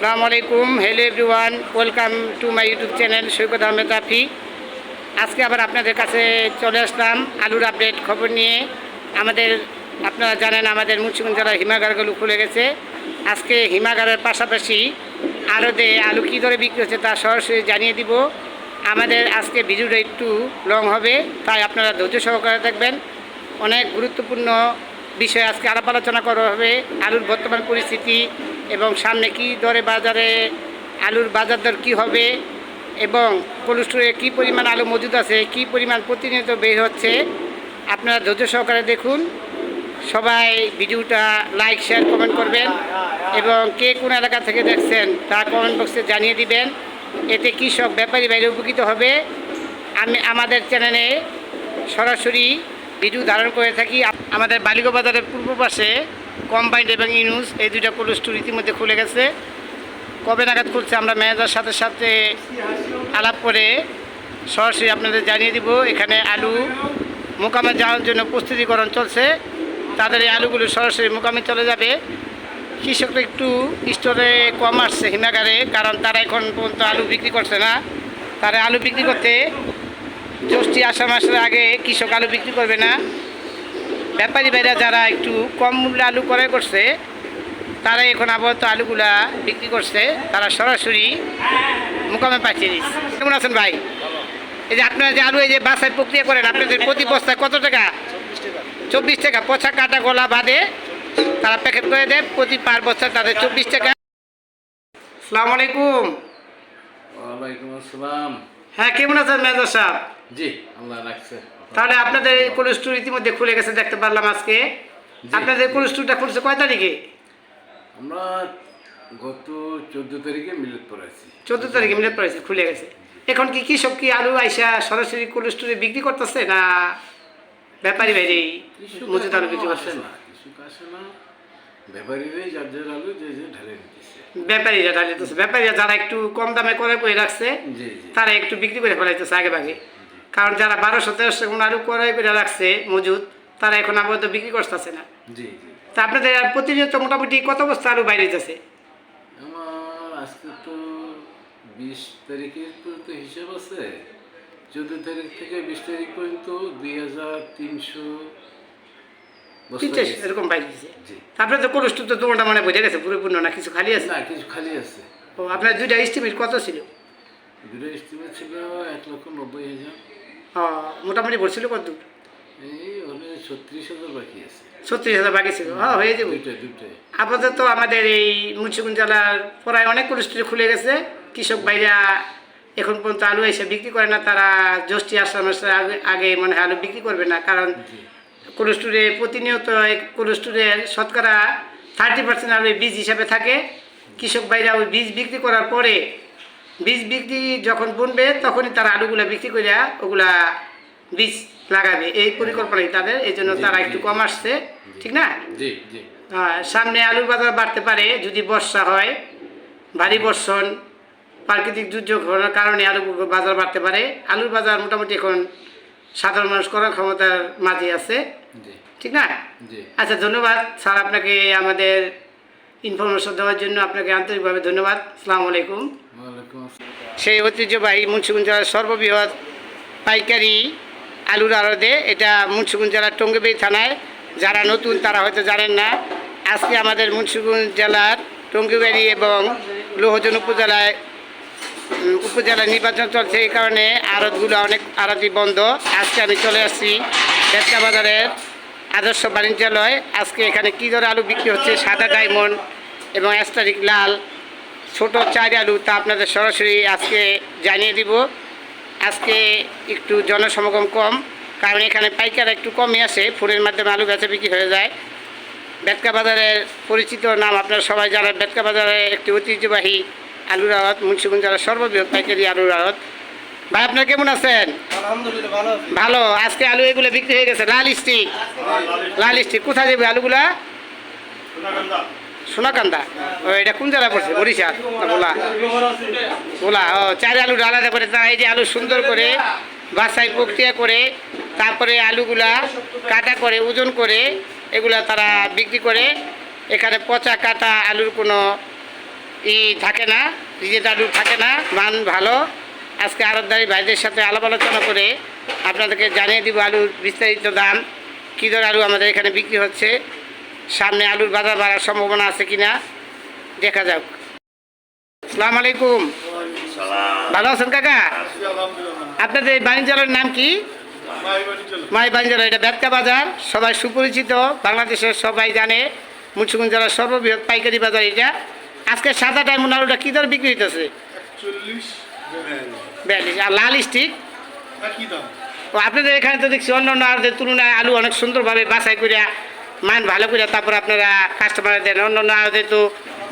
আসসালামু আলাইকুম। Hello everyone welcome to my YouTube channel Saikat Ahmed Rafi আজকে আবার আপনাদের কাছে চলে আসলাম আলুর আপডেট খবর নিয়ে। আমাদের, আপনারা জানেন আমাদের মুন্সিগঞ্জ জেলার হিমাগারগুলো খুলে গেছে। আজকে হিমাগারের পাশাপাশি আরদে আলু কী দরে বিক্রি হচ্ছে তা সরাসরি জানিয়ে দিব। আমাদের আজকে ভিডিওটা একটু লং হবে, তাই আপনারা ধৈর্য সহকারে দেখবেন। অনেক গুরুত্বপূর্ণ বিষয়ে আজকে আলাপ আলোচনা করা হবে, আলুর বর্তমান পরিস্থিতি এবং সামনে কি দরে বাজারে আলুর বাজার দর কী হবে এবং কোল্ড স্টোরে কী পরিমাণ আলু মজুদ আছে, কী পরিমাণ প্রতিনিয়ত বের হচ্ছে, আপনারা ধৈর্য সহকারে দেখুন। সবাই ভিডিওটা লাইক শেয়ার কমেন্ট করবেন এবং কে কোন এলাকা থেকে দেখছেন তা কমেন্ট বক্সে জানিয়ে দিবেন। এতে কৃষক, ব্যাপারী বাইরে উপকৃত হবে। আমি আমাদের চ্যানেলে সরাসরি ভিডিও ধারণ করে থাকি। আমাদের বালিগো বাজারের পূর্ব পাশে কম্বাইন্ড এবং ইনুস এই দুইটা কোল্ড স্টোর ইতিমধ্যে খুলে গেছে। কবে নাগাদ খুলছে আমরা ম্যানেজার সাথে সাথে আলাপ করে সরাসরি আপনাদের জানিয়ে দিব। এখানে আলু মোকামে যাওয়ার জন্য প্রস্তুতিকরণ চলছে। তাদের এই আলুগুলো সরাসরি মোকামে চলে যাবে। কৃষকরা একটু স্টোরে কম আসছে, হিমাগারে, কারণ তারা এখন পর্যন্ত আলু বিক্রি করছে না। তারা আলু বিক্রি করতে জ্যৈষ্ঠী আষাঢ় মাসের আগে কৃষক আলু বিক্রি করবে না। ব্যাপারী ভাইরা যারা একটু কম মূল্যে আলু ক্রয় করছে তারা এখন আপাতত আলুগুলা বিক্রি করছে। তারা সরাসরি মোকামে পাঠিয়ে দিচ্ছে। কেমন আছেন ভাই? এই যে আপনারা যে আলু এই যে বাসায় প্রক্রিয়া করেন আপনাদের প্রতি বস্তায় কত টাকা? চব্বিশ টাকা। পচা কাটা গলা বাদে তারা প্যাকেট করে দেয় প্রতি পার বস্তা তাদের চব্বিশ টাকা। সালাম আলাইকুম। ওয়ালাইকুম আসসালাম। হ্যাঁ কেমন আছেন মেজর সাহেব? জি আল্লাহ রাখছে। তাহলে আপনাদের কোল্ড স্টোর ইতিমধ্যে খুলে গেছে দেখতে পারলাম আজকে। আপনাদের কোল্ড স্টোরটা খুলছে কয় তারিখে? আমরা গত চোদ্দ তারিখে মিলত পড়াইছি। চোদ্দ তারিখে মিলে পড়েছে খুলে গেছে। এখন কি কৃষক কি আলু আইসা সরাসরি কোল্ড স্টোরে বিক্রি করতেছে না ব্যাপারী বাইরে মজুদ আলু বিক্রি আসে করতেছে? না কৃষক আসে না। ব্যাপারীরাই যার যার আলু যে যে ঢালে নিতেছে ব্যাপারীরা ঢালিতেছে ব্যাপারীরা যারা একটু কম দামে করে করে রাখছে তারা একটু বিক্রি করে ফেলাইতেছে আগে ভাগে। কারণ যারা বারোশো তেরোশো কোন আলু করে রাখছে মজুদ তারা এখন আপাতত বিক্রি করতেছে না। জি জি। তা আপনাদের প্রতিনিয়ত মোটামুটি কত বস্তা আলু বাইরে যাচ্ছে আমার আজকে তো বিশ তারিখের পর্যন্ত হিসাব আছে। চোদ্দ তারিখ থেকে বিশ তারিখ পর্যন্ত দুই হাজার তিনশো বস্তা এরকম বাইরে জি। তারপরে তো কোল্ড স্টোর তো তোমারটা মানে বোঝা গেছে পরিপূর্ণ না কিছু খালি আছে? না কিছু খালি আছে। ও আপনার দুইটা এস্টিমেট কত ছিল? দুটো এস্টিমেট ছিল এক লক্ষ নব্বই হাজার। মোটামুটি বলছিল কত? দূর ছত্রিশ হাজার বাকি ছিল। হ্যাঁ হয়ে যাবে। আপাতত আমাদের এই মুন্সিগঞ্জ জেলার প্রায় অনেক কোল্ড খুলে গেছে। কৃষক ভাইরা এখন পর্যন্ত আলু এসে বিক্রি করে না তারা জ্যৈষ্ঠী আষাঢ় মাসের আগে আগে মনে হয় আলু বিক্রি করবে না কারণ কোল্ড প্রতিনিয়ত কোল্ড স্টোরের শতকরা থার্টি পার্সেন্ট আলু বীজ হিসাবে থাকে। কৃষক ভাইরা ওই বীজ বিক্রি করার পরে বীজ বিক্রি যখন বুনবে তখনই তারা আলুগুলা বিক্রি করে ওগুলা বীজ লাগাবে। এই পরিকল্পনাই তাদের এই জন্য তারা একটু কম আসছে ঠিক না? সামনে আলুর বাজার বাড়তে পারে যদি বর্ষা হয় ভারী বর্ষণ প্রাকৃতিক দুর্যোগ হওয়ার কারণে আলু বাজার বাড়তে পারে। আলুর বাজার মোটামুটি এখন সাধারণ মানুষ করার ক্ষমতার মাঝে আছে ঠিক না? আচ্ছা ধন্যবাদ। স্যার আপনাকে আমাদের ইনফরমেশন দেওয়ার জন্য আপনাকে আন্তরিকভাবে ধন্যবাদ। আসসালামু আলাইকুম। সেই ঐতিহ্যবাহী মুন্সিগঞ্জ জেলার সর্ববৃহৎ পাইকারি আলুর আড়দে এটা মুন্সিগঞ্জ জেলার টঙ্গিবাড়ি থানায়। যারা নতুন তারা হয়তো জানেন না আজকে আমাদের মুন্সিগঞ্জ জেলার টঙ্গিবাড়ি এবং লোহজন উপজেলায় উম, উপজেলায় নির্বাচন চলছে এই কারণে আড়তগুলো অনেক আড়তই বন্ধ। আজকে আমি চলে আসছি বেতকা বাজারের আদর্শ বাণিজ্যালয়। আজকে এখানে কী ধরে আলু বিক্রি হচ্ছে? সাদা ডায়মন্ড এবং অ্যাস্টারিক লাল। ছোট চার আলু, তা আপনাদের সরাসরি আজকে জানিয়ে দিব। আজকে একটু জনসমাগম কম, কারণ এখানে পাইকার একটু কমই আসে। ফোনের মাধ্যমে আলু বেচা বিক্রি হয়ে যায়। বেতকা বাজারের পরিচিত নাম আপনারা সবাই জানেন। বেতকা বাজারের একটি ঐতিহ্যবাহী আলুর আড়ত, মুন্সিগঞ্জ জেলার সর্ববৃহৎ পাইকারি আলুর আড়ত। ভাই, আপনারা কেমন আছেন? ভালো আজকে আলু এগুলো বিক্রি হয়ে গেছে লাল স্টিক লাল স্টিক কোথায় যাবে আলুগুলা? সোনাকান্দা। ও এটা কোন জায়গায় পড়ছে? বরিশাল? বলা বলা ও চার আলুটা আলাদা করে তারা এই যে আলু সুন্দর করে বাসায় প্রক্রিয়া করে তারপরে আলুগুলা কাটা করে ওজন করে এগুলা তারা বিক্রি করে এখানে পচা কাটা আলুর কোনো ই থাকে না রিজেক্ট আলু থাকে না মান ভালো। আজকে আরতদারি ভাইদের সাথে আলাপ আলোচনা করে আপনাদেরকে জানিয়ে দিব আলুর বিস্তারিত দাম কী দর আলু আমাদের এখানে বিক্রি হচ্ছে সামনে আলুর বাজার বাড়ার সম্ভাবনা আছে কি না দেখা যাক। আসসালামু আলাইকুম। ভালো আছেন কাকা? আপনাদের এই বাণিজ্যালয়ের নাম কি? মাই বাণিজ্যালয় এটা বেতকা বাজার সবাই সুপরিচিত বাংলাদেশের সবাই জানে মুন্সিগঞ্জ জেলার সর্ববৃহৎ পাইকারি বাজার এটা। আজকে সাদা ডায়মন্ড আলুটা কী দর বিক্রি হইতেছে? বিয়াল্লিশ আর লাল স্টিক। ও আপনাদের এখানে তো দেখছি অন্য অন্য আরদের তুলনায় আলু অনেক সুন্দরভাবে বাছাই করিয়া মান ভালো করে তারপর আপনারা কাস্টমার দেন। অন্য অন্য আলুদের তো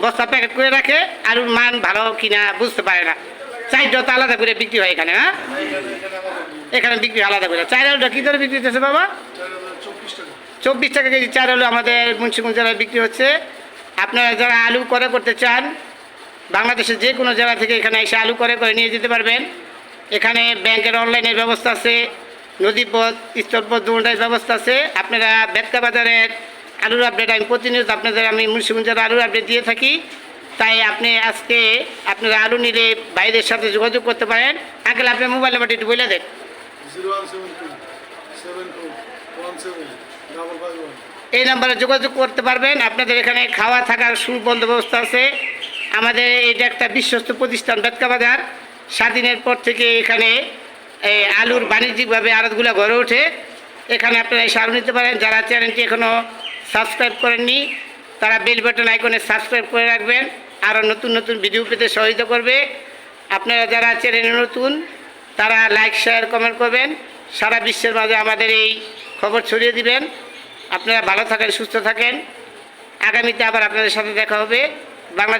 বস্তা প্যাকেট করে রাখে আলুর মান ভালো কিনা বুঝতে পারে না। চাইটা তো আলাদা করে বিক্রি হয় এখানে হ্যাঁ? এখানে বিক্রি আলাদা করে। চার আলুটা কী দরে বিক্রি হতেছে বাবা? চব্বিশ টাকা চব্বিশ টাকা কেজি। চার আলু আমাদের মুন্সিগঞ্জ জেলায় বিক্রি হচ্ছে। আপনারা যারা আলু করে করতে চান বাংলাদেশের যে কোনো জায়গা থেকে এখানে এসে আলু করে করে নিয়ে যেতে পারবেন। এখানে ব্যাংকের অনলাইনের ব্যবস্থা আছে, নদীপথ, স্থলপথ দুটাই ব্যবস্থা আছে। আপনারা বেতকা বাজারের আলুর আপডেট আমি প্রতিনিয়ত আপনাদের, আমি মুন্সিগঞ্জ জেলার আলুর আপডেট দিয়ে থাকি। তাই আপনি আজকে আপনারা আলু নিলে বাইরের সাথে যোগাযোগ করতে পারেন। আগে আপনার মোবাইল নাম্বারটি একটু বলে দেন। এই নাম্বারে যোগাযোগ করতে পারবেন। আপনাদের এখানে খাওয়া থাকার সুবন্দোবস্ত আছে। আমাদের এটা একটা বিশ্বস্ত প্রতিষ্ঠান, বেতকা বাজার, স্বাধীনের পর থেকে এখানে এই আলুর বাণিজ্যিকভাবে আড়তগুলো গড়ে ওঠে। এখানে আপনারা এসে আলু নিতে পারেন। যারা চ্যানেলটি এখনও সাবস্ক্রাইব করেননি, তারা বেল বাটন আইকনে সাবস্ক্রাইব করে রাখবেন। আরও নতুন নতুন ভিডিও পেতে সহযোগিতা করবে। আপনারা যারা চ্যানেলে নতুন, তারা লাইক, শেয়ার, কমেন্ট করবেন। সারা বিশ্বের মাঝে আমাদের এই খবর ছড়িয়ে দিবেন। আপনারা ভালো থাকেন, সুস্থ থাকেন। আগামীতে আবার আপনাদের সাথে দেখা হবে। বাংলাদেশ